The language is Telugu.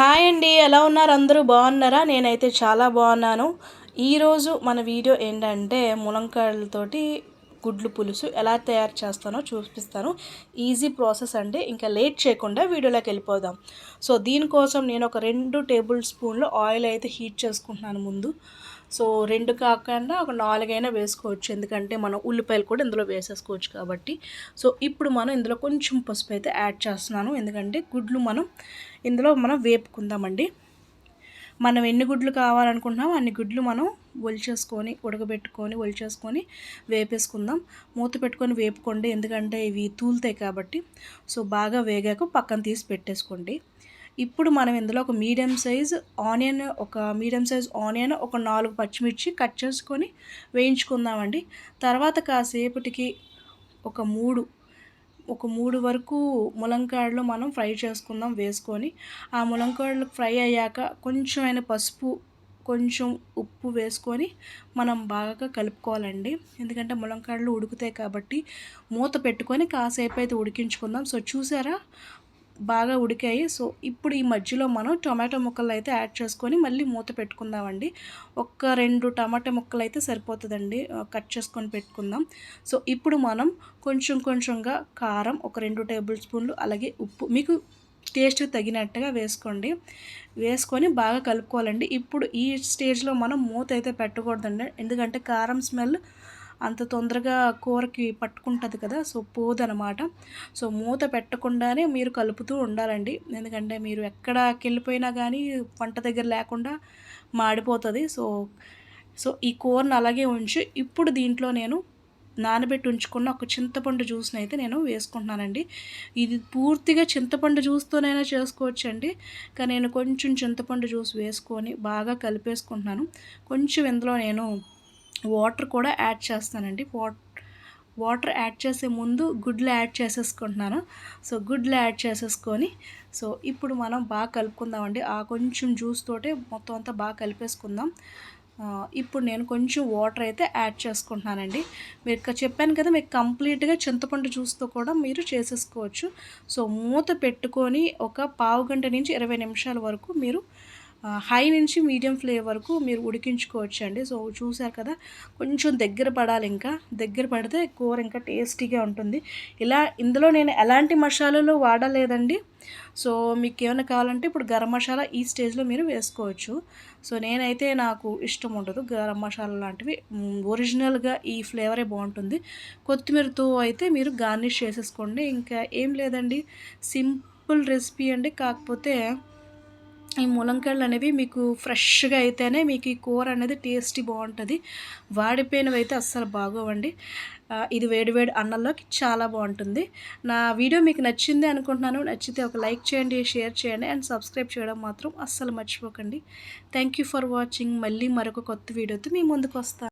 హాయ్ అండి ఎలా ఉన్నారు? అందరూ బాగున్నారా? నేనైతే చాలా బాగున్నాను. ఈరోజు మన వీడియో ఏంటంటే ములంకాయలతోటి గుడ్లు పులుసు ఎలా తయారు చేస్తానో చూపిస్తాను. ఈజీ ప్రాసెస్ అండి. ఇంకా లేట్ చేయకుండా వీడియోలోకి వెళ్ళిపోదాం. సో దీనికోసం నేను ఒక రెండు టేబుల్ స్పూన్లు ఆయిల్ అయితే హీట్ చేసుకుంటున్నాను ముందు. సో రెండు కాకుండా ఒక నాలుగైనా వేసుకోవచ్చు. ఎందుకంటే మనం ఉల్లిపాయలు కూడా ఇందులో వేసేసుకోవచ్చు కాబట్టి. సో ఇప్పుడు మనం ఇందులో కొంచెం పసుపు అయితే యాడ్ చేస్తున్నాను. ఎందుకంటే గుడ్లు మనం ఇందులో మనం వేపుకుందామండి. మనం ఎన్ని గుడ్లు కావాలనుకుంటున్నామో అన్ని గుడ్లు మనం ఒలిచేసుకొని ఉడకబెట్టుకొని ఒలిచేసుకొని వేపేసుకుందాం. మూత పెట్టుకొని వేపుకోండి. ఎందుకంటే ఇవి తూలుతాయి కాబట్టి. సో బాగా వేగాక పక్కన తీసి పెట్టేసుకోండి. ఇప్పుడు మనం ఇందులో ఒక మీడియం సైజ్ ఆనియన్ ఒక మీడియం సైజ్ ఆనియన్ ఒక నాలుగు పచ్చిమిర్చి కట్ చేసుకొని వేయించుకుందామండి. తర్వాత కాసేపటికి ఒక మూడు ఒక మూడు వరకు ములంకాడలు మనం ఫ్రై చేసుకుందాం వేసుకొని ఆ ములంకాడలు ఫ్రై అయ్యాక కొంచెమైన పసుపు కొంచెం ఉప్పు వేసుకొని మనం బాగా కలుపుకోవాలండి. ఎందుకంటే ములంకాడలు ఉడుకుతాయి కాబట్టి మూత పెట్టుకొని కాసేపు అయితే ఉడికించుకుందాం. సో చూసారా? బాగా ఉడికాయి. సో ఇప్పుడు ఈ మధ్యలో మనం టొమాటో ముక్కలు అయితే యాడ్ చేసుకొని మళ్ళీ మూత పెట్టుకుందామండి. ఒక్క రెండు టమాటా ముక్కలు అయితే సరిపోతుందండి. కట్ చేసుకొని పెట్టుకుందాం. సో ఇప్పుడు మనం కొంచెం కొంచెంగా కారం ఒక రెండు టేబుల్ స్పూన్లు అలాగే ఉప్పు మీకు టేస్ట్ తగినట్టుగా వేసుకోండి. వేసుకొని బాగా కలుపుకోవాలండి. ఇప్పుడు ఈ స్టేజ్లో మనం మూత అయితే పెట్టకూడదండి. ఎందుకంటే కారం స్మెల్ అంత తొందరగా కూరకి పట్టుకుంటుంది కదా సో పోదనమాట. సో మూత పెట్టకుండానే మీరు కలుపుతూ ఉండాలండి. ఎందుకంటే మీరు ఎక్కడకి వెళ్ళిపోయినా కానీ వంట దగ్గర లేకుండా మాడిపోతుంది. సో సో ఈ కూరను అలాగే ఉంచి ఇప్పుడు దీంట్లో నేను నానబెట్టి ఉంచుకున్న ఒక చింతపండు జ్యూస్ని అయితే నేను వేసుకుంటున్నానండి. ఇది పూర్తిగా చింతపండు జ్యూస్తోనైనా చేసుకోవచ్చు అండి కానీ నేను కొంచెం చింతపండు జ్యూస్ వేసుకొని బాగా కలిపేసుకుంటున్నాను. కొంచెం ఇందులో నేను వాటర్ కూడా యాడ్ చేస్తానండి. వాటర్ యాడ్ చేసే ముందు గుడ్లు యాడ్ చేసేసుకుంటున్నాను. సో గుడ్లు యాడ్ చేసేసుకొని సో ఇప్పుడు మనం బాగా కలుపుకుందామండి. ఆ కొంచెం జ్యూస్ తోటే మొత్తం అంతా బాగా కలిపేసుకుందాం. ఇప్పుడు నేను కొంచెం వాటర్ అయితే యాడ్ చేసుకుంటున్నానండి. మీరు చెప్పాను కదా మీకు కంప్లీట్గా చింతపండు జ్యూస్తో కూడా మీరు చేసేసుకోవచ్చు. సో మూత పెట్టుకొని ఒక పావు గంట నుంచి ఇరవై నిమిషాల వరకు మీరు హై నుంచి మీడియం ఫ్లేమ్ వరకు మీరు ఉడికించుకోవచ్చు అండి సో చూసారు కదా కొంచెం దగ్గర పడాలి ఇంకా. దగ్గర పడితే కూర ఇంకా టేస్టీగా ఉంటుంది. ఇలా ఇందులో నేను ఎలాంటి మసాలాలు వాడలేదండి. సో మీకు ఏమైనా కావాలంటే ఇప్పుడు గరం మసాలా ఈ స్టేజ్లో మీరు వేసుకోవచ్చు. సో నేనైతే నాకు ఇష్టం ఉండదు గరం మసాలా లాంటివి. ఒరిజినల్గా ఈ ఫ్లేవరే బాగుంటుంది. కొత్తిమీరతో అయితే మీరు గార్నిష్ చేసేసుకోండి. ఇంకా ఏం లేదండి. సింపుల్ రెసిపీ అండి. కాకపోతే ఈ ములంకాయలు అనేవి మీకు ఫ్రెష్గా అయితేనే మీకు ఈ కూర అనేది టేస్టీ బాగుంటుంది. వాడిపోయినవి అయితే అస్సలు బాగోవండి. ఇది వేడివేడి అన్నంలోకి చాలా బాగుంటుంది. నా వీడియో మీకు నచ్చింది అనుకుంటున్నాను. నచ్చితే ఒక లైక్ చేయండి షేర్ చేయండి అండ్ సబ్స్క్రైబ్ చేయడం మాత్రం అస్సలు మర్చిపోకండి. థ్యాంక్ ఫర్ వాచింగ్ మళ్ళీ మరొక కొత్త వీడియోతో మీ ముందుకు వస్తాను